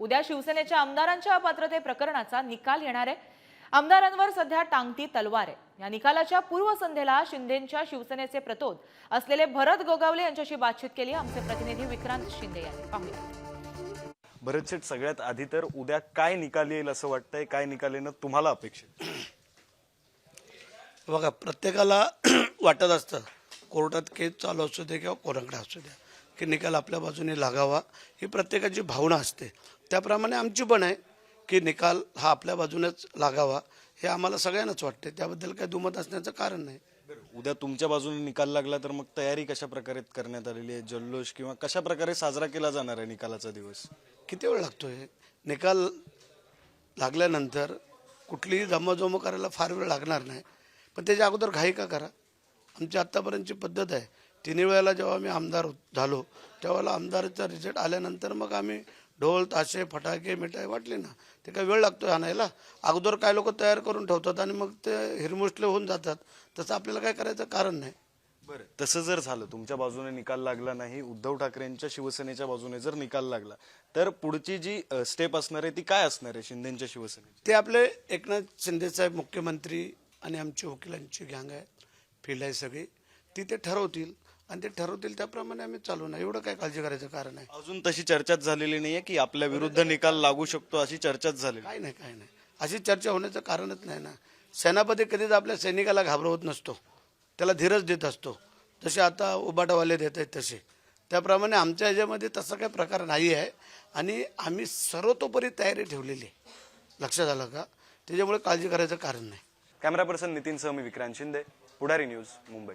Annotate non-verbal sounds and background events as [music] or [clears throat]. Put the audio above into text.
उद्या शिवसेनेच्या आमदारांच्या अपात्रते प्रकरणाचा निकाल येणार आहे. आमदारांवर सध्या टांगती तलवार आहे. या निकालाच्या पूर्वसंध्येला शिंदेच्या शिवसेनेचे प्रतोद असलेले भरत गोगावले यांच्याशी बातचीत केली. आमचे प्रतिनिधी विक्रांत शिंदे यांनी. पाहूया. भरत शेठ सगळ्यात आधी तर उद्या काय निकाल येईल असं वाटतंय? काय निकाल येणं तुम्हाला अपेक्षित? बघा प्रत्येकाला [clears throat] वाटत असतं. कोर्टात केस चालू असू दे किंवा कोणाकडे असू द्या की निकाल आपल्या बाजूने लागावा ही प्रत्येकाची भावना असते. त्याप्रमाणे आमची पण आहे की निकाल हा आपल्या बाजूनेच लागावा हे आम्हाला सगळ्यांनाच वाटते. त्याबद्दल काही दुमत असण्याचं कारण नाही. उद्या तुमच्या बाजूने निकाल लागला तर मग तयारी कशा प्रकारे करण्यात आलेली आहे? जल्लोष किंवा कशा प्रकारे साजरा केला जाणार आहे निकालाचा दिवस? किती वेळ लागतोय? निकाल लागल्यानंतर कुठलीही जमाजमा करायला फार वेळ लागणार नाही. पण त्याच्या अगोदर घाई का करा? आमची आत्तापर्यंतची पद्धत आहे. तिन्ही वेळेला जेव्हा आम्ही आमदार झालो त्यावेळेला आमदारचा रिझल्ट आल्यानंतर मग आम्ही ढोल ताशे फटाके मिठाई वाटली ना. ते काय वेळ लागतोय आणायला अगोदर काय लोक तयार करून ठेवतात आणि मग ते हिरमुसले होऊन जातात. तसं आपल्याला काय करायचं कारण नाही. बरं तसं जर झालं तुमच्या बाजूने निकाल लागला नाही उद्धव ठाकरेंच्या शिवसेनेच्या बाजूने जर निकाल लागला तर पुढची जी स्टेप असणार आहे ती काय असणार आहे शिंदेच्या शिवसेनेची? ते आपले एकनाथ शिंदेसाहेब मुख्यमंत्री आणि आमची वकिलांची गँग आहे फील्ड आहे सगळी ती ते ठरवतील. आणि ते ठरवतील त्याप्रमाणे आम्ही चालू ना एवढं काय काळजी करायचं कारण आहे. अजून तशी चर्चाच झालेली नाहीये की आपल्या विरुद्ध निकाल लागू शकतो अशी चर्चाच झालेली काय नाही काय नाही. अशी चर्चा होण्याचं कारणच नाही ना. सेनापती कधीच आपल्या सैनिकाला घाबरवत नसतो. त्याला धीरच देत असतो. जसे आता उबाटावाले देत आहेत तसे. त्याप्रमाणे आमच्या ह्याच्यामध्ये तसा काही प्रकार नाही आहे. आणि आम्ही सर्वतोपरी तयारी ठेवलेली आहे. लक्षात आलं का? त्याच्यामुळे काळजी करायचं कारण नाही. कॅमेरा पर्सन नितीन सह मी विक्रांत शिंदे पुढारी न्यूज मुंबई.